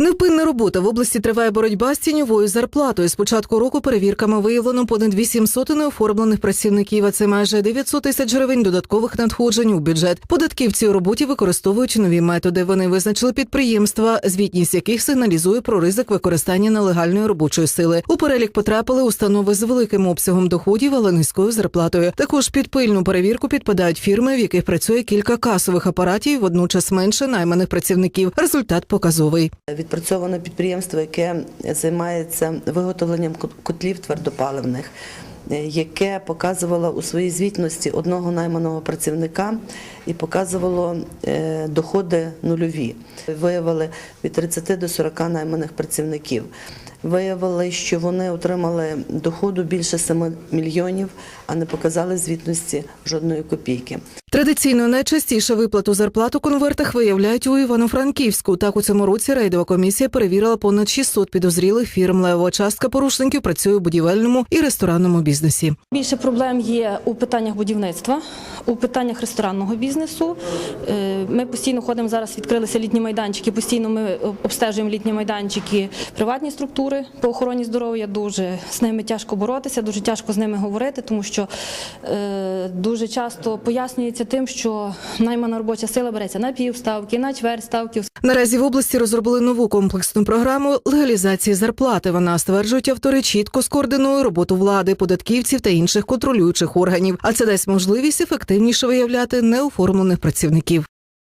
Невпинна робота в області триває боротьба з тіньовою зарплатою. З початку року перевірками виявлено понад 800 неоформлених працівників, а це майже 900 тисяч гривень додаткових надходжень у бюджет. Податківці у роботі використовують нові методи. Вони визначили підприємства, звітність яких сигналізує про ризик використання нелегальної робочої сили. У перелік потрапили установи з великим обсягом доходів, але низькою зарплатою. Також під пильну перевірку підпадають фірми, в яких працює кілька касових апаратів, водночас менше найманих працівників. Результат показовий. Відпрацьовано підприємство, яке займається виготовленням котлів твердопаливних, яке показувало у своїй звітності одного найманого працівника і показувало е, доходи нульові. Виявили від 30 до 40 найманих працівників. Виявили, що вони отримали доходу більше 7 мільйонів, а не показали звітності жодної копійки. Традиційно найчастіше виплату зарплат у конвертах виявляють у Івано-Франківську. Так у цьому році рейдова комісія перевірила понад 600 підозрілих фірм. Левова частка порушників працює у будівельному і ресторанному бізнесі. Більше проблем є у питаннях будівництва, у питаннях ресторанного бізнесу. Е, Ми постійно ходимо зараз, відкрилися літні майданчики. Постійно ми обстежуємо літні майданчики, приватні структури по охороні здоров'я. Дуже з ними тяжко боротися, дуже тяжко з ними говорити, тому що е, дуже часто пояснюється тим, що наймана робоча сила береться на півставки, на чверть ставки. Наразі в області розробили нову комплексну програму легалізації зарплати. Вона стверджують автори чітко скоординує роботу влади, податківців та інших контролюючих органів. А це дасть можливість ефективніше виявляти неоформлених працівників.